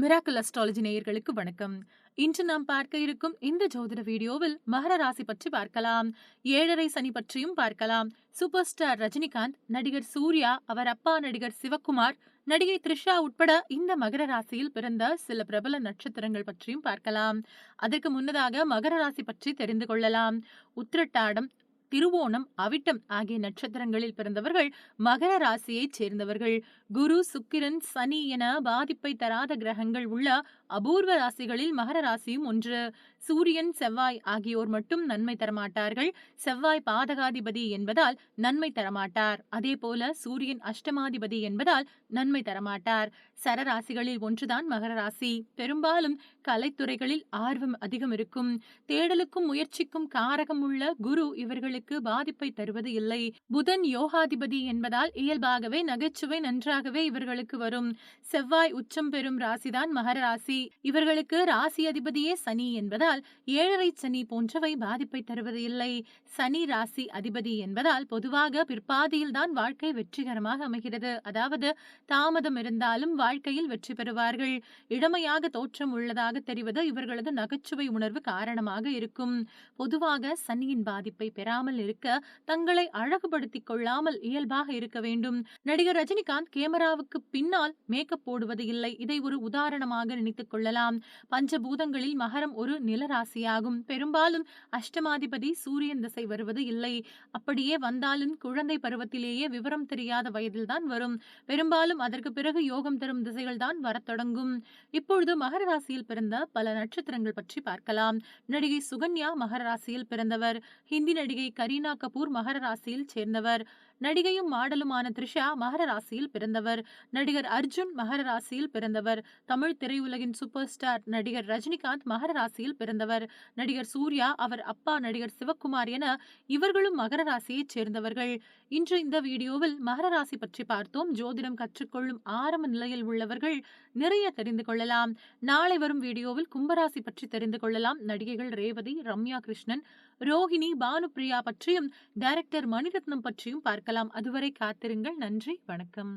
Miracle astrology நேயர்களுக்கு வணக்கம். இன்று நாம் பார்க்க இருக்கும் இந்த ஜோதிட வீடியோவில் மகர ராசி பற்றி பார்க்கலாம். ஏழரை சனி பற்றியும் பார்க்கலாம். சூப்பர் ஸ்டார் ரஜினிகாந்த் நடிகர் சூர்யா அவர் அப்பா நடிகர் சிவகுமார் நடிகை த்ரிஷா உட்பட இந்த மகர ராசியில் பிறந்த சில பிரபல நட்சத்திரங்கள் பற்றியும் பார்க்கலாம். அதற்கு முன்னதாக மகர ராசி பற்றி தெரிந்து கொள்ளலாம். உத்திரட்டாடம் திருவோணம் அவிட்டம் ஆகிய நட்சத்திரங்களில் பிறந்தவர்கள் மகர ராசியைச் சேர்ந்தவர்கள். குரு சுக்கிரன் சனி என பாதிப்பை தராத கிரகங்கள் உள்ள அபூர்வ ராசிகளில் மகர ராசியும் ஒன்று. சூரியன் செவ்வாய் ஆகியோர் மட்டும் நன்மை தரமாட்டார்கள். செவ்வாய் பாதகாதிபதி என்பதால் நன்மை தரமாட்டார். அதே போல சூரியன் அஷ்டமாதிபதி என்பதால் நன்மை தரமாட்டார். சரராசிகளில் ஒன்றுதான் மகர ராசி. பெரும்பாலும் கலைத்துறைகளில் ஆர்வம் அதிகம் இருக்கும் தேடலுக்கும் முயற்சிக்கும் காரகம் உள்ள குரு இவர்களுக்கு பாதிப்பை தருவது இல்லை. புதன் யோகாதிபதி என்பதால் இயல்பாகவே நகைச்சுவை நன்றாகவே இவர்களுக்கு வரும். செவ்வாய் உச்சம் பெறும் ராசிதான் மகர ராசி. இவர்களுக்கு ராசி அதிபதியே சனி என்பதால் ஏழரை சனி போன்றவை பாதிப்பை தருவது இல்லை. சனி ராசி அதிபதி என்பதால் பொதுவாக பிற்பாதியில்தான் வாழ்க்கை வெற்றிகரமாக அமைகிறது. அதாவது தாமதம் இருந்தாலும் வாழ்க்கையில் வெற்றி பெறுவார்கள். இளமையாக தோற்றம் உள்ளதாக தெரிவது இவர்களது நகைச்சுவை உணர்வு காரணமாக இருக்கும். பொதுவாக சனியின் பாதிப்பை பெறாமல் இல்லாமல் இருக்க தங்களை அழகுபடுத்திக் கொள்ளாமல் இயல்பாக இருக்க வேண்டும். நடிகர் ரஜினிகாந்த் கேமராவுக்கு பின்னால் மேக்கப் போடுவது இல்லை. இதை ஒரு உதாரணமாக நினைத்துக் கொள்ளலாம். பஞ்சபூதங்களில் மகரம் ஒரு நிலராசியாகும். பெரும்பாலும் அஷ்டமாதிபதி சூரியன் திசை வருவது இல்லை. அப்படியே வந்தாலும் குழந்தை பருவத்திலேயே விவரம் தெரியாத வயதில்தான் வரும். பெரும்பாலும் அதற்கு பிறகு யோகம் தரும் திசைகள் தான் வரத் தொடங்கும். இப்பொழுது மகர ராசியில் பிறந்த பல நட்சத்திரங்கள் பற்றி பார்க்கலாம். நடிகை சுகன்யா மகர ராசியில் பிறந்தவர். ஹிந்தி நடிகை கரீனா கபூர் மகர ராசியில் சேர்ந்தவர். நடிகையும் மாடலுமான த்ரிஷா மகர ராசியில் பிறந்தவர். நடிகர் அர்ஜுன் மகர ராசியில் பிறந்தவர். தமிழ் திரையுலகின் சூப்பர் ஸ்டார் நடிகர் ரஜினிகாந்த் மகர ராசியில் பிறந்தவர். நடிகர் சூர்யா அவர் அப்பா நடிகர் சிவக்குமார் என இவர்களும் மகர ராசியைச் சேர்ந்தவர்கள். இன்று இந்த வீடியோவில் மகர ராசி பற்றி பார்த்தோம். ஜோதிடம் கற்றுக்கொள்ளும் ஆரம்ப நிலையில் உள்ளவர்கள் நிறைய தெரிந்து கொள்ளலாம். நாளை வரும் வீடியோவில் கும்பராசி பற்றி தெரிந்து கொள்ளலாம். நடிகைகள் ரேவதி ரம்யா கிருஷ்ணன் ரோஹிணி பானுப்ரியா பற்றியும் டைரக்டர் மணிரத்னம் பற்றியும் பார்க்கலாம். அதுவரை காத்திருங்கள். நன்றி. வணக்கம்.